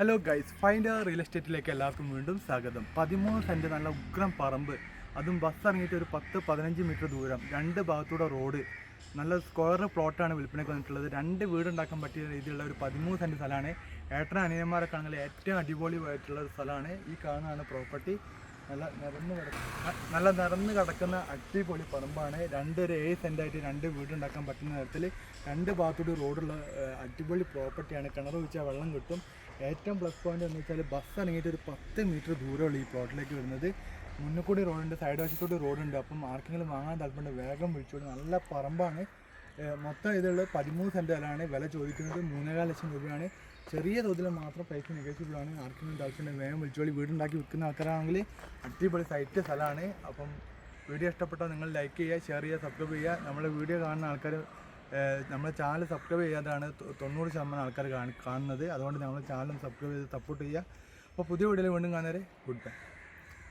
Hello guys find real എസ്റ്റേറ്റിലേക്ക് എല്ലാവർക്കും വീണ്ടും സ്വാഗതം. പതിമൂന്ന് സെന്റ് നല്ല ഉഗ്രം പറമ്പ്. അതും ബസ് ഇറങ്ങിയിട്ട് ഒരു പത്ത് പതിനഞ്ച് മീറ്റർ ദൂരം. രണ്ട് ഭാഗത്തൂടെ റോഡ് നല്ല സ്ക്വയർ പ്ലോട്ടാണ് വിൽപ്പനയ്ക്ക് വന്നിട്ടുള്ളത്. രണ്ട് വീടുണ്ടാക്കാൻ പറ്റിയ രീതിയിലുള്ള ഒരു പതിമൂന്ന് സെന്റ് സ്ഥലമാണ്. ഏട്ടൻ അനിയന്മാരൊക്കെ ആണെങ്കിൽ ഏറ്റവും അടിപൊളിയായിട്ടുള്ള ഒരു സ്ഥലമാണ്. ഈ കാണുന്നതാണ് പ്രോപ്പർട്ടി നല്ല നിറന്ന് കിടക്കുന്ന നല്ല നിറന്ന് കിടക്കുന്ന അടിപൊളി പറമ്പാണ്. രണ്ട് ഒരു ഏഴ് സെന്റായിട്ട് രണ്ട് വീടുണ്ടാക്കാൻ പറ്റുന്ന തരത്തിൽ രണ്ട് ഭാഗത്തൂടി റോഡുള്ള അടിപൊളി പ്രോപ്പർട്ടിയാണ് കിണർ വെച്ചാൽ വെള്ളം കിട്ടും. ഏറ്റവും പ്ലസ് പോയിന്റ് എന്ന് വെച്ചാൽ ബസ് ഇറങ്ങിയിട്ട് ഒരു പത്ത് മീറ്റർ ദൂരമുള്ള ഈ പ്ലോട്ടിലേക്ക് വരുന്നത്. മുന്നിൽ കൂടി റോഡുണ്ട് സൈഡ് വശത്തോട്ട് റോഡുണ്ട് അപ്പം ആർക്കെങ്കിലും വാങ്ങാൻ താല്പര്യം വേഗം വിളിച്ചോളൂ നല്ല പറമ്പാണ്. മൊത്തം ഇതിലുള്ള പതിമൂന്ന് സെന്റ് വിലയാണ്. വില ചോദിക്കുന്നത് മൂന്നേകാൽ ലക്ഷം രൂപയാണ്. ചെറിയ തോതിൽ മാത്രം പൈസ നെഗറ്റീവ് ആണ്. ആർക്കെങ്കിലും താല്പര്യം വേഗം വിളിച്ചോളി വീടുണ്ടാക്കി വിൽക്കുന്ന ആൾക്കാരാണെങ്കിൽ അടിപൊളി സൈറ്റ് സ്ഥലമാണ്. അപ്പം വീഡിയോ ഇഷ്ടപ്പെട്ടാൽ നിങ്ങൾ ലൈക്ക് ചെയ്യുക ഷെയർ ചെയ്യുക സബ്സ്ക്രൈബ് ചെയ്യുക. നമ്മുടെ വീഡിയോ കാണുന്ന ആൾക്കാർ നമ്മുടെ ചാനൽ സബ്സ്ക്രൈബ് ചെയ്യാതാണ് തൊണ്ണൂറ് ശതമാനം ആൾക്കാർ കാണുന്നത്. അതുകൊണ്ട് നമ്മൾ ചാനൽ സബ്സ്ക്രൈബ് ചെയ്ത് സപ്പോർട്ട് ചെയ്യുക. അപ്പോൾ പുതിയ വീഡിയോയിൽ വീണ്ടും കാണുന്നവരെ ഗുഡ് ബൈ